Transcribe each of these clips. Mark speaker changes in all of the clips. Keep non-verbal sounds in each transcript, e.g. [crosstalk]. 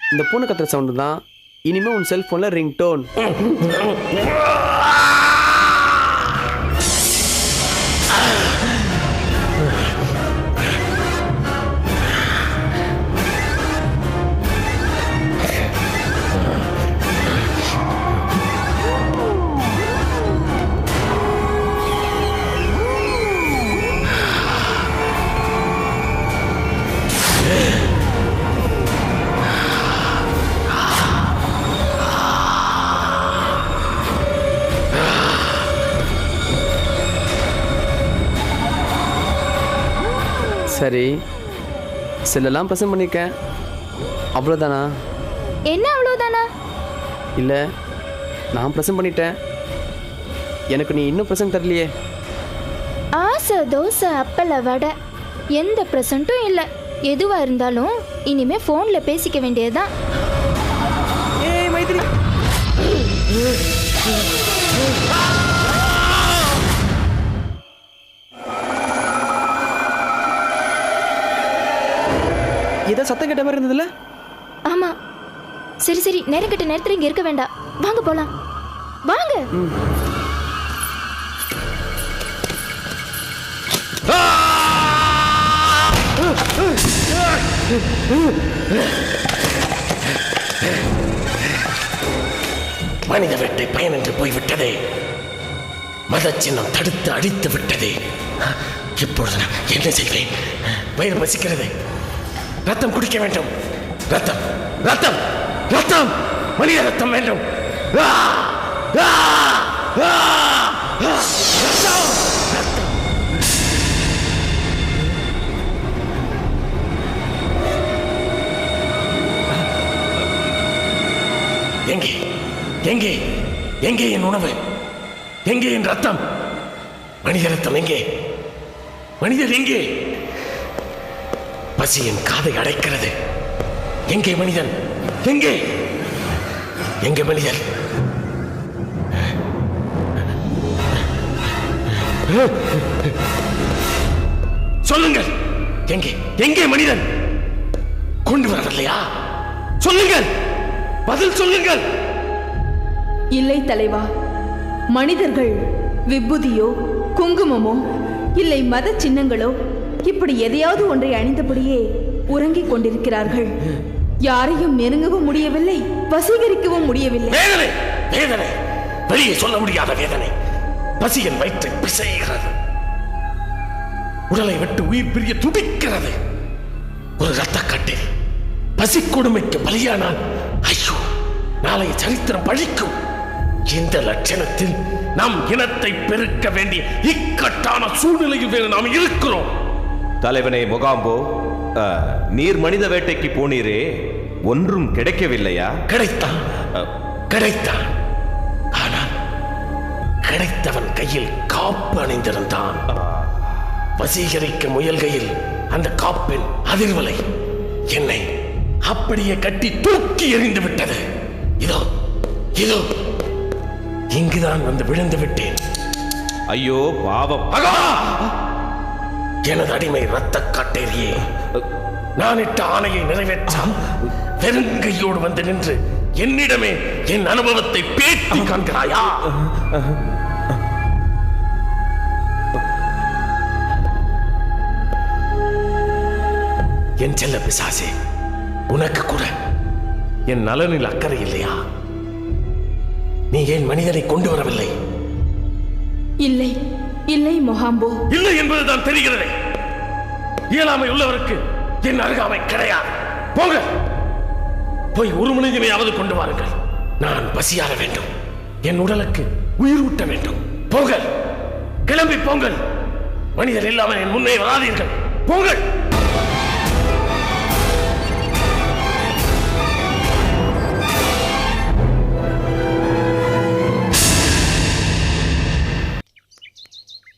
Speaker 1: இந்த பூனை கத்துற சவுண்டு தான். இனிமே உன் செல்போன்ல ரிங் டோன் சரி. செல்லெல்லாம் ப்ரெசென்ட் பண்ணியிருக்கேன் அவ்வளோதானா
Speaker 2: என்ன அவ்வளோதானா
Speaker 1: இல்லை நான் ப்ரெசென்ட் பண்ணிட்டேன். எனக்கு நீ இன்னும் ப்ரெசென்ட் தரலையே.
Speaker 2: ஆசை தோசை அப்பள வடை எந்த ப்ரெசண்ட்டும் இல்லை. எதுவாக இருந்தாலும் இனிமே ஃபோனில் பேசிக்க வேண்டியதுதான்.
Speaker 1: ஏய் மைதிலி. ஏதோ சத்தம் கேட்ட மாதிரி இருந்ததுல?
Speaker 2: ஆமாம் சரி சரி. நேரம் கட்ட நேரத்தில் இங்கே இருக்க வேண்டாம். வாங்க போகலாம் வாங்க.
Speaker 3: மனித வேட்டை பயனின்றி போய்விட்டதே. மத சின்னம் தடுத்து அடித்து விட்டதே. இப்பொழுது நான் என்ன செய்வேன் வயிறு பசிக்கிறது. ரத்தம் குடிக்க வேண்டும். ரத்தம் ரத்தம் ரத்தம் மனித ரத்தம் வேண்டும். ரத்தம்! எங்கே எங்கே எங்கே என் உணவு? எங்கே என் ரத்தம்? மனித ரத்தம் எங்கே? மனிதர் எங்கே? பசி என் காதை அடைக்கிறது. எங்கே மனிதன்? எங்கே? எங்கே மனிதன்? சொல்லுங்கள். எங்கே? எங்கே மனிதன்? கொண்டு வரவில்லையா? சொல்லுங்கள். பதில் சொல்லுங்கள்.
Speaker 4: இல்லை தலைவா. மனிதர்கள் விபூதியோ குங்குமமோ இல்லை மத சின்னங்களோ இப்படி எதையாவது ஒன்றை அணிந்தபடியே உறங்கிக் கொண்டிருக்கிறார்கள். யாரையும் நெருங்கவும் முடியவில்லை வசீகரிக்கவும் முடியவில்லை.
Speaker 3: வேதனை வேதனை. வெளியே சொல்ல முடியாத வேதனை. பசியின் வயிற்றை பிசைகிறது. உடலை விட்டு உயிர் பிரிய துடிக்கிறது. ஒரு ரத்த கட்டில். பசி கொடுமைக்கு பலியானால் ஐயோ நாளைய சரித்திரம் பழிக்கும். இந்த லட்சணத்தில் நம் இனத்தை பெருக்க வேண்டிய இக்கட்டான சூழ்நிலையில் வேறு நாம் இருக்கிறோம்.
Speaker 5: தலைவனே முகாம்போ நீர் மனித வேட்டைக்கு போனீரே ஒன்றும் கிடைக்கவில்லையா?
Speaker 3: கிடைத்தான். கிடைத்தான். ஆனால் கிடைத்தவன் கையில் காப்பு அணிந்திருந்தான். வசீகரிக்க முயல்கையில் அந்த காப்பின் அதிர்வலை என்னை அப்படியே கட்டி தூக்கி எறிந்து விட்டது. இதோ இதோ இங்குதான் வந்து விழுந்து விட்டேன்.
Speaker 5: ஐயோ பாவம்!
Speaker 3: எனது அடிமை ரத்த காட்டேரியே நான் இட்ட ஆணையை நிறைவேற்றால் பெருங்கையோடு வந்து நின்று என்னிடமே என் அனுபவத்தை பேட்டி காண்கிறாயா? என் செல்ல பிசாசே உனக்கு கூட என் நலனில் அக்கறை இல்லையா? நீ ஏன் மனிதனை கொண்டு வரவில்லை?
Speaker 4: இல்லை. இல்லை மொஹாம்போ.
Speaker 3: இல்லை என்பதுதான் தெரிகிறது. இயலாமை உள்ளவருக்கு என் அருகாமை கிடையாது. போங்க. போய் ஒரு மனிதனையாவது கொண்டு வாருங்கள். நான் பசியார வேண்டும். என் உடலுக்கு உயிர் ஊட்ட வேண்டும். போங்கள். கிளம்பி போங்கள். மனிதர் இல்லாமல் என் முன்னே வராதீர்கள். போங்கள்.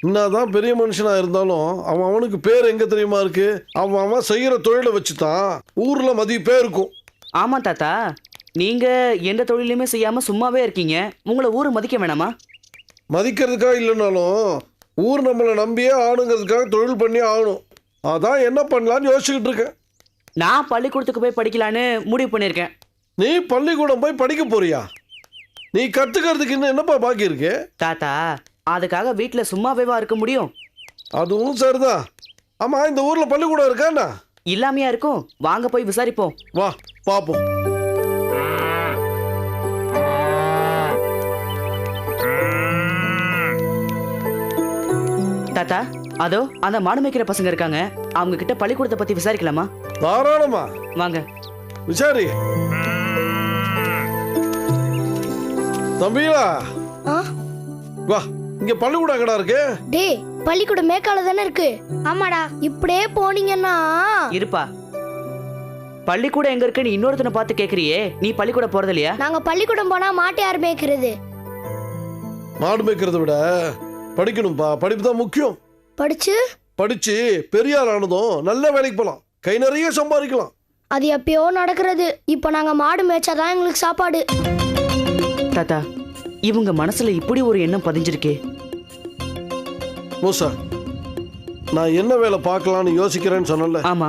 Speaker 6: என்னதான் பெரிய மனுஷனா இருந்தாலும் அவன் அவனுக்கு பேர் எங்க தெரியுமா இருக்கு? அவன் அவன் செய்யற தொழிலை வச்சு தான் ஊர்ல மதிப்பே இருக்கும்.
Speaker 7: ஆமா தாத்தா. நீங்க எந்த தொழிலுமே செய்யாம சும்மாவே இருக்கீங்க. உங்களை ஊரு மதிக்க வேணாமா?
Speaker 6: மதிக்கிறதுக்காக இல்லைனாலும் ஊர் நம்மளை நம்பியே ஆணுங்கிறதுக்காக தொழில் பண்ணி ஆகணும். அதான் என்ன பண்ணலாம்னு யோசிச்சுக்கிட்டு இருக்கேன்
Speaker 7: நான் பள்ளிக்கூடத்துக்கு போய் படிக்கலான்னு முடிவு பண்ணியிருக்கேன்.
Speaker 6: நீ பள்ளிக்கூடம் போய் படிக்க போறியா? நீ கத்துக்கிறதுக்கு இன்னும் என்னப்பா பாக்கி இருக்கு?
Speaker 7: தாத்தா அதுக்காக வீட்டில் சும்மாவேவா இருக்க முடியும்?
Speaker 6: அதுவும் சரிதான். ஆமா இந்த ஊர்ல பள்ளிக்கூடம் இருக்காண்ணா
Speaker 7: இல்லாமையா இருக்கும். வாங்க போய் விசாரிப்போம்.
Speaker 6: வா பாப்போம்.
Speaker 7: தாத்தா அதோ அந்த மாடு மேய்க்கிற பசங்க இருக்காங்க. அவங்க கிட்ட பள்ளிக்கூடத்தை பத்தி விசாரிக்கலாமா?
Speaker 6: தாராளமா.
Speaker 7: வாங்க.
Speaker 6: விசாரி. தம்பிகளா?
Speaker 8: ஆ?
Speaker 6: வா. இங்க பள்ளிக்கூடம் எங்கடா இருக்கு?
Speaker 8: டேய் பள்ளிக்கூடம் மேக்கால தானே இருக்கு. ஆமாடா. இப்படியே போனீங்கன்னா.
Speaker 7: இருப்பா. பள்ளிக்கூடம் எங்க இருக்குன்னு இன்னொருத்தனை பார்த்து கேக்குறியே. நீ பள்ளிக்கூடம் போறது இல்லையா?
Speaker 8: நாங்க பள்ளிக்கூடம் போனா மாட்டு யார் மேய்க்கிறது?
Speaker 6: மாடு மேய்க்கிறத விட படிக்கணும்பா. படிப்பு தான் முக்கியம்.
Speaker 8: படிச்சு?
Speaker 6: படிச்சு பெரியார் ஆனதும் நல்ல வேலைக்கு போலாம். கை நிறைய சம்பாதிக்கலாம்.
Speaker 8: அது எப்பயோ நடக்கிறது. இப்போ நாங்க மாடு மேய்ச்சாதான் எங்களுக்கு சாப்பாடு.
Speaker 7: தாத்தா இவங்க மனசுல இப்படி ஒரு எண்ணம் பதிஞ்சிருக்கே.
Speaker 6: மூசா நான் என்ன வேலை பார்க்கலாம்னு யோசிக்கிறேன்னு சொன்னல
Speaker 7: ஆமா.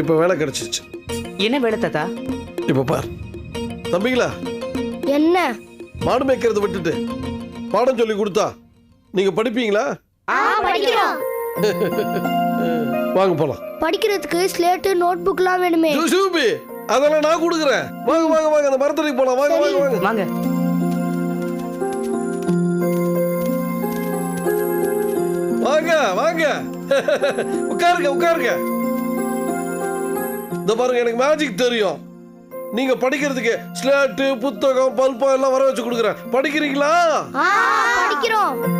Speaker 6: இப்ப வேலை கிடைச்சிச்சு
Speaker 7: என்ன வேலை தாத்தா?
Speaker 6: இப்ப பார். தம்பிங்களா?
Speaker 8: என்ன?
Speaker 6: மாடு மேய்க்கிறத விட்டுட்டு பாடம் சொல்லி கொடுத்தா நீங்க படிப்பீங்களா?
Speaker 8: படிக்கிறோம். [laughs]
Speaker 6: வாங்க போலாம்.
Speaker 8: படிக்கிறதுக்கு ஸ்லேட்டு நோட் புக்லாம் வேணுமே
Speaker 6: அதெல்லாம் நான் கொடுக்குறேன். வாங்க வாங்க வாங்க அந்த மரத்தடிக்கு போலாம். வாங்க வாங்க வாங்க.
Speaker 7: வாங்க.
Speaker 6: வாங்க. [laughs] உட்காருங்க உட்காருங்க. இந்த பாருங்க எனக்கு மேஜிக் தெரியும். நீங்க படிக்கிறதுக்கு ஸ்லேட்டு புத்தகம் பல்பம் எல்லாம் வர வச்சு கொடுக்குறேன். படிக்கிறீங்களா?
Speaker 8: ஆ படிக்கிறோம்.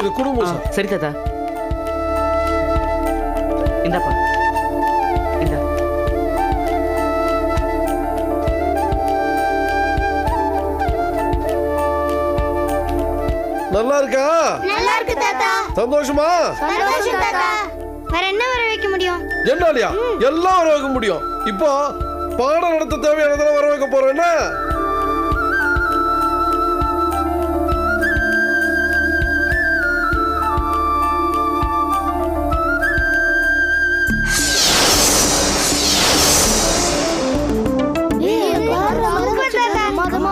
Speaker 6: இது குடும்பம் சரி
Speaker 7: தாத்தா. இந்தாப்பா.
Speaker 6: நல்லா இருக்கா
Speaker 8: நல்லா இருக்கு தாத்தா.
Speaker 6: சந்தோஷமா?
Speaker 8: சந்தோஷம் தாத்தா. வேற என்ன வர வைக்க முடியும்?
Speaker 6: என்னாலியா? எல்லாம் வர வைக்க முடியும். இப்போ பாடம் நடத்த தேவையானதெல்லாம் வர வைக்க போறோம். என்ன?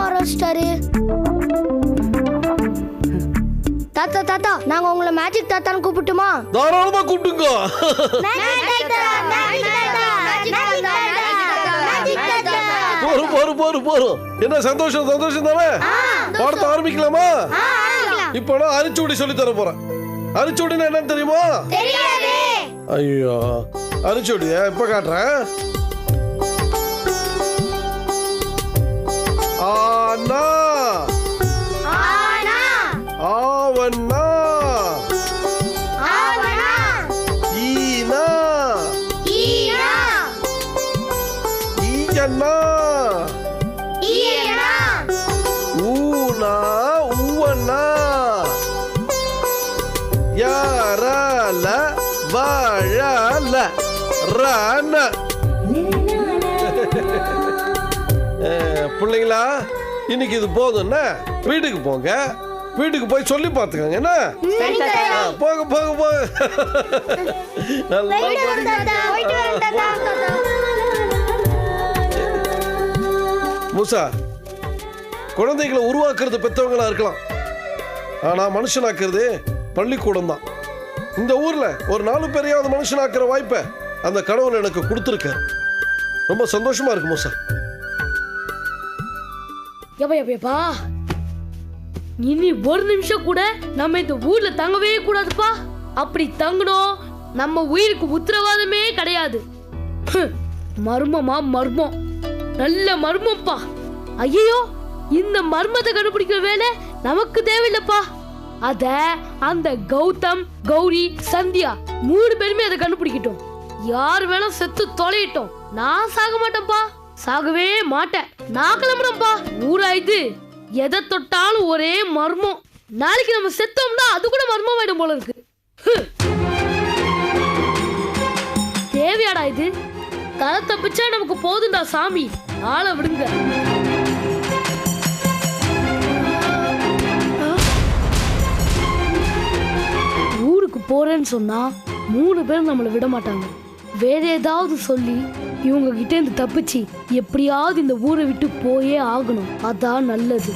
Speaker 8: ஆரம்பிச்சிட்டாரு தாத்தா தாத்தா நாங்க உங்களை மேஜிக் தாத்தான்னு கூப்பிட்டுமா?
Speaker 6: தாராளமா கூப்பிட்டுங்க போரும் போரும் போரும் போரும் என்ன சந்தோஷம் சந்தோஷம் தானே? பாடத்தை ஆரம்பிக்கலாமா? இப்போ நான் அரிச்சுடி சொல்லி தர போறேன். அரிச்சுடினா என்னன்னு தெரியுமா? ஐயோ அரிச்சுடிய இப்ப காட்டுறேன். ஆனா பிள்ளைங்களா இன்னைக்கு இது போதும்னா வீட்டுக்கு போங்க. வீட்டுக்கு போய் சொல்லி பார்த்துக்கோங்க என்ன? போங்க போங்க போங்க. மூசா குழந்தைகளை உருவாக்குறது பெத்தவங்களா இருக்கலாம். ஆனா மனுஷனாக்குறது பள்ளிக்கூடம் தான். இந்த ஊர்ல ஒரு நாலு பேரையாவது மனுஷனாக்குற வாய்ப்பை அந்த கடவுள் எனக்கு கொடுத்துருக்க ரொம்ப சந்தோஷமா இருக்கு மூசா.
Speaker 9: எப்பா இனி ஒரு நிமிஷம் கூட நம்ம இந்த ஊர்ல தங்கவே கூடாதுப்பா. அப்படி தங்கணும் நம்ம உயிருக்கு உத்தரவாதமே கிடையாது. மர்மமா மர்மம். நல்ல மர்மம்ப்பா ஐயோ இந்த மர்மத்தை கண்டுபிடிக்கிற வேலை நமக்கு தேவையில்லப்பா. அத அந்த கௌதம் கௌரி சந்தியா மூணு பேருமே அதை கண்டுபிடிக்கட்டும். யார் வேணா செத்து தொலையிட்டோம். நான் சாக மாட்டேன்ப்பா சாகவே மாட்டேன். நான் கிளம்புறேன்ப்பா ஊராயிது. எதை தொட்டாலும் ஒரே மர்மம். நாளைக்கு நம்ம செத்தோம்னா அது கூட மர்மம் ஆயிடும் போல இருக்கு. தேவையாடா இது. தலை தப்பிச்சா நமக்கு போதுண்டா சாமி. ஆளை விடுங்க. ஊருக்கு போறேன்னு சொன்னா மூணு பேர் நம்மளை விட மாட்டாங்க வேற ஏதாவது சொல்லி இவங்க கிட்ட இருந்து தப்பிச்சு எப்படியாவது இந்த ஊரை விட்டு போயே ஆகணும். அதான் நல்லது.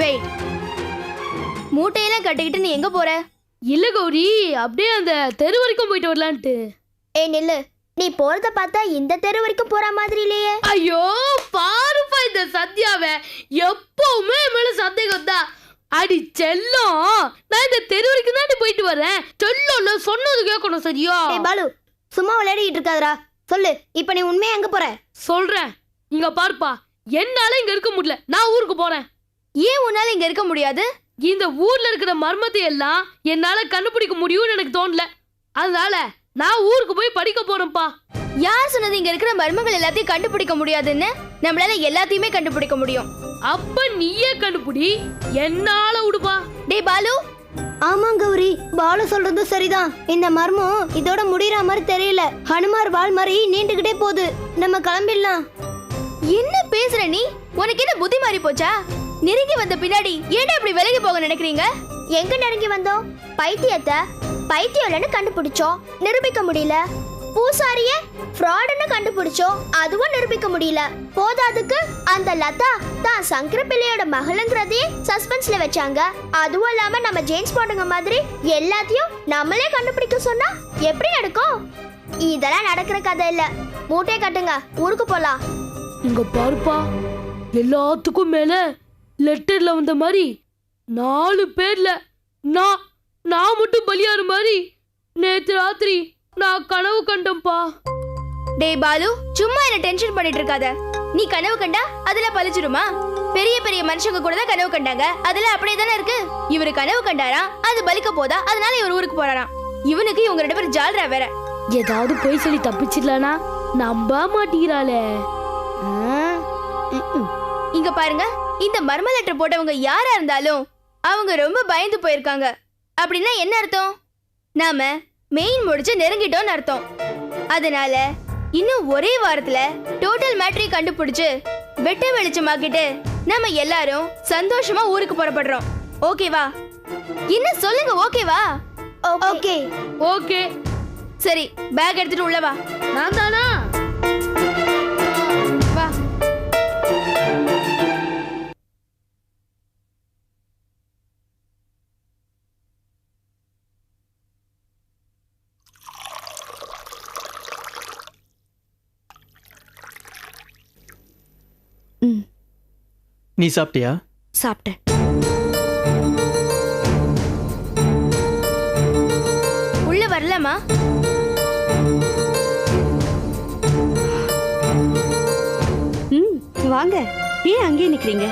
Speaker 2: வெயிட் மூட்டையெல்லாம் கட்டிக்கிட்டு நீ எங்க போற?
Speaker 9: இல்ல கௌரி அப்படியே அந்த தெரு வரைக்கும் போயிட்டு வரலான்ட்டு.
Speaker 8: ஏய் நில்லு. நீ போறத பார்த்தா இந்த தெரு வரைக்கும் போற மாதிரி இல்லையே.
Speaker 9: ஐயோ பாருப்பா இந்த சத்யாவை எப்பவுமே மேல சந்தேகம் தான் அடி செல்லம் நான் இந்த தெரு வரைக்கும் தான் போயிட்டு வரேன். செல்லம்ல சொன்னது கேட்கணும் சரியா?
Speaker 8: ஏய் பாலு சும்மா விளையாடிட்டு இருக்காதடா. சொல்லு இப்ப நீ உண்மையா எங்க போற?
Speaker 9: சொல்றேன். இங்க பாருப்பா என்னால இங்க இருக்க முடியல. நான் ஊருக்கு போறேன்.
Speaker 2: ஏன் உன்னால இங்க இருக்க முடியாது?
Speaker 9: இந்த ஊர்ல இருக்கிற மர்மத்தை எல்லாம் என்னால கண்டுபிடிக்க முடியும்னு எனக்கு தோணல. அதனால நான் ஊருக்கு போய் படிக்க போறேன்ப்பா.
Speaker 2: யார் சொன்னது இங்க இருக்கிற மர்மங்கள் எல்லாத்தையும் கண்டுபிடிக்க முடியாதுன்னு? நம்மளால எல்லாத்தையுமே கண்டுபிடிக்க முடியும்.
Speaker 9: அப்ப நீயே கண்டுபிடி. என்னால விடுப்பா
Speaker 2: டேய் பாலு.
Speaker 8: ஆமா கௌரி. பாலு சொல்றது சரிதான். இந்த மர்மம் இதோட முடியற மாதிரி தெரியல. ஹனுமார் வால் மாதிரி நீண்டுகிட்டே போகுது. நம்ம கிளம்பிடலாம்.
Speaker 2: என்ன பேசுற நீ? உனக்கு என்ன புத்தி மாறி போச்சா? நெருங்கி வந்த பின்னாடி ஏன்டா இப்படி விலகி போக நினைக்கிறீங்க?
Speaker 8: எங்க நெருங்கி வந்தோம்? பைத்தியத்தை பைத்தியம் இல்லைன்னு கண்டுபிடிச்சோம். நிரூபிக்க முடியல. பூசாரிய ஃப்ராடுன்னு கண்டுபிடிச்சோம் அதுவும் நிரூபிக்க முடியல. போதாதுக்கு அந்த லதா தான் சங்கர பிள்ளையோட மகளுங்கிறதையே சஸ்பென்ஸ்ல வச்சாங்க. அதுவும் இல்லாம நம்ம ஜேம்ஸ் பாண்டுங்க மாதிரி எல்லாத்தையும் நம்மளே கண்டுபிடிக்க சொன்னா எப்படி நடக்கும்? இதெல்லாம் நடக்கிற கதை இல்ல. மூட்டை கட்டுங்க. ஊருக்கு போலாம்.
Speaker 9: இங்க பாருப்பா எல்லாத்துக்கும் மேல லெட்டர்ல வந்த மாதிரி நாலு பேர்ல நான் நான் மட்டும் பலியாறு மாதிரி நேற்று ராத்திரி நான் கனவு கண்டேன்ப்பா.
Speaker 2: டேய் பாலு சும்மா என்ன டென்ஷன் பண்ணிட்டு இருக்காத. நீ கனவு கண்டா அதுல பலிச்சிடுமா பெரிய பெரிய மனுஷங்க கூட தான் கனவு கண்டாங்க. அதுல அப்படியே தானே இருக்கு? இவரு கனவு கண்டாரா? அது பலிக்க போதா? அதனால இவர் ஊருக்கு போறாராம். இவனுக்கு இவங்க ரெண்டு பேரும் ஜால்ரா வேற.
Speaker 9: ஏதாவது போய் சொல்லி தப்பிச்சிடலானா? நம்ப மாட்டேங்கிறாளே
Speaker 2: ம், ம், ம். இங்க பாருங்க. இந்த மர்ம லெட்டர் போட்டவங்க யாரா இருந்தாலும் அவங்க ரொம்ப பயந்து போயிருக்காங்க. அப்படின்னா என்ன அர்த்தம்? நாம மெயின் முடிச்சு நெருங்கிட்டோம்னு அர்த்தம். அதனால இன்னும் ஒரே வாரத்துல டோட்டல் மேட்ரி கண்டுபிடிச்சு வெட்ட வெளிச்சமாக்கிட்டு நம்ம எல்லாரும் சந்தோஷமா ஊருக்கு புறப்படுறோம். ஓகேவா என்ன சொல்லுங்க ஓகேவா
Speaker 8: ஓகே
Speaker 9: ஓகே
Speaker 2: சரி பேக் எடுத்துட்டு உள்ள வா.
Speaker 9: நான் தானா?
Speaker 1: நீ சாப்பிட்டியா?
Speaker 2: சாப்பிட்டேன். உள்ள வரலாமா?
Speaker 10: ம் வாங்க. ஏன் அங்கேயே நிக்கிறீங்க?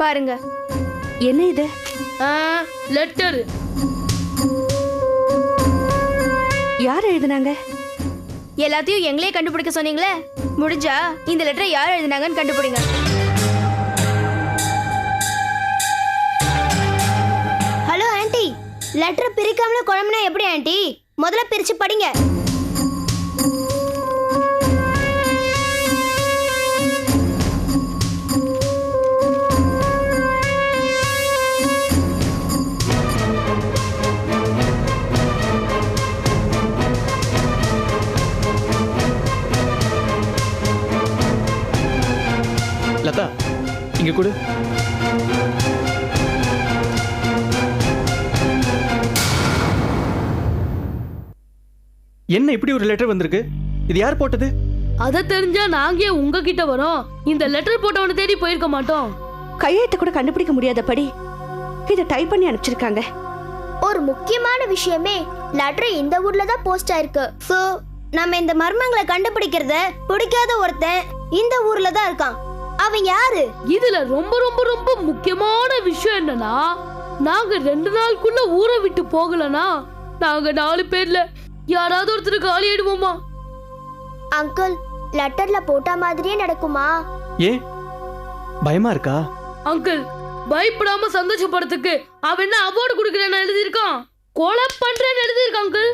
Speaker 2: பாருங்க.
Speaker 10: என்ன இது?
Speaker 9: லெட்டர்
Speaker 10: யார் எழுதுனாங்க?
Speaker 2: எல்லாத்தையும் எங்களே கண்டுபிடிக்க சொன்னீங்களே? முடிஞ்சா இந்த லெட்டரை யார் எழுதினாங்கன்னு கண்டுபிடிங்க.
Speaker 8: ஹலோ ஆன்ட்டி லெட்டர் பிரிக்காமல குழம்புனா எப்படி ஆன்ட்டி முதல்ல பிரிச்சு படிங்க.
Speaker 1: என்ன இப்படி ஒரு லெட்டர் வந்திருக்கு? இது யார் போட்டது?
Speaker 9: அதை தெரிஞ்சா நாங்க ஏன் உங்ககிட்ட வரோம். இந்த லெட்டர் போட்டவனை தேடி போயிருக்க மாட்டோம்.
Speaker 10: கையெழுத்து கூட கண்டுபிடிக்க முடியாதபடி இதை டைப் பண்ணி அனுப்பிச்சிருக்காங்க.
Speaker 8: ஒரு முக்கியமான விஷயமே லெட்டர் இந்த ஊர்ல தான் போஸ்ட் ஆயிருக்கு. சோ நம்ம இந்த மர்மங்களை கண்டுபிடிக்கிறத பிடிக்காத ஒருத்தன் இந்த ஊர்ல தான் இருக்கான். அவன் யாரு?
Speaker 9: இதுல ரொம்ப ரொம்ப ரொம்ப முக்கியமான விஷயம் என்னன்னா நாங்க ரெண்டு நாளுக்குள்ள ஊரை விட்டு போகலனா நாங்க நாலு பேர்ல யாராவது ஒருத்தர் காலி ஆயிடுவோமா?
Speaker 8: அங்கிள் லெட்டர்ல போட்ட மாதிரியே நடக்குமா?
Speaker 1: ஏன் பயமா இருக்கா?
Speaker 9: அங்கிள் பயப்படாம சந்தோஷப்படுறதுக்கு அவன் என்ன அவார்டு கொடுக்கறேன்னு எழுதியிருக்கான்? கொலை பண்றேன்னு எழுதிருக்கு அங்கிள்?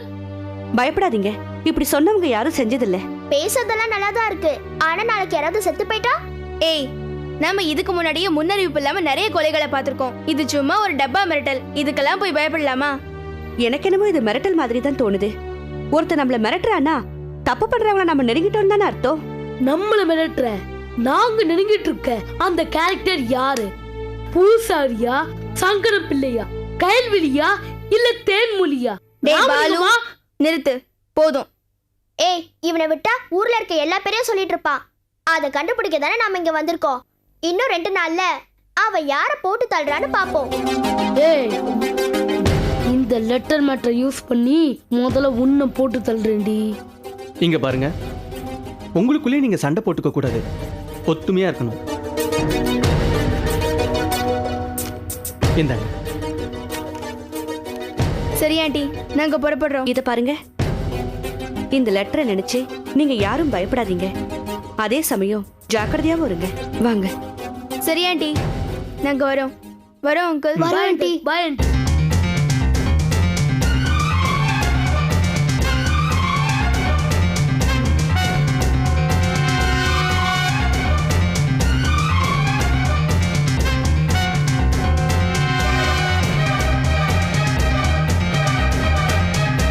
Speaker 10: பயப்படாதீங்க. இப்படி சொன்னவங்க யாரும் செஞ்சதில்ல.
Speaker 8: பேசுறதெல்லாம் நல்லா தான் இருக்கு. ஆனா நாளைக்கு யாராவது செத்து போயிட்டா?
Speaker 2: ஏய் நாம இதுக்கு முன்னாடியே முன்னறிவிப்பு இல்லாம நிறைய கொலைகளை பார்த்திருக்கோம். இது சும்மா ஒரு டப்பா மிரட்டல். இதுக்கெல்லாம் போய் பயப்படலாமா?
Speaker 10: எனக்கு என்னமோ இது மிரட்டல் மாதிரி தான் தோணுது. ஒருத்தர் நம்மள மிரட்டுறானா? தப்பு பண்றவங்கள நம்ம நெருங்கிட்டோம் தானே அர்த்தம்?
Speaker 9: நம்மள மிரட்டுற. நாங்க நெருங்கிட்டு இருக்க அந்த கேரக்டர் யாரு? பூசாரியா? சங்கர பிள்ளையா கயல்விழியா? இல்ல தேன்மொழியா?
Speaker 2: நிறுத்து. போதும்.
Speaker 8: ஏய் இவனை விட்டா ஊர்ல இருக்க எல்லா பேரையும் சொல்லிட்டு இருப்பான் அதை கண்டுபிடிக்க தானே நாம இங்க வந்திருக்கோம். இன்னும் ரெண்டு நாள்ல அவன் யார போட்டு தள்ளுறான்னு பாப்போம்.
Speaker 9: ஏய் இந்த லெட்டர் மேட்டரை யூஸ் பண்ணி முதல்ல உன்னை போட்டு தள்ளுறேன்டி.
Speaker 1: இங்க பாருங்க. உங்களுக்குள்ளேயே நீங்க சண்டை போட்டுக்க கூடாது. ஒத்துமையா இருக்கணும். இந்தாங்க.
Speaker 2: சரி ஆண்டி. நாங்க புறப்படுறோம்.
Speaker 10: இத பாருங்க. இந்த லெட்டரை நினைச்சு நீங்க யாரும் பயப்படாதீங்க. அதே சமயம் ஜாக்கிரதையாவும் இருங்க. வாங்க.
Speaker 2: சரி ஆண்டி. நாங்க வரோம். வரோம் uncle
Speaker 9: bye aunty bye aunty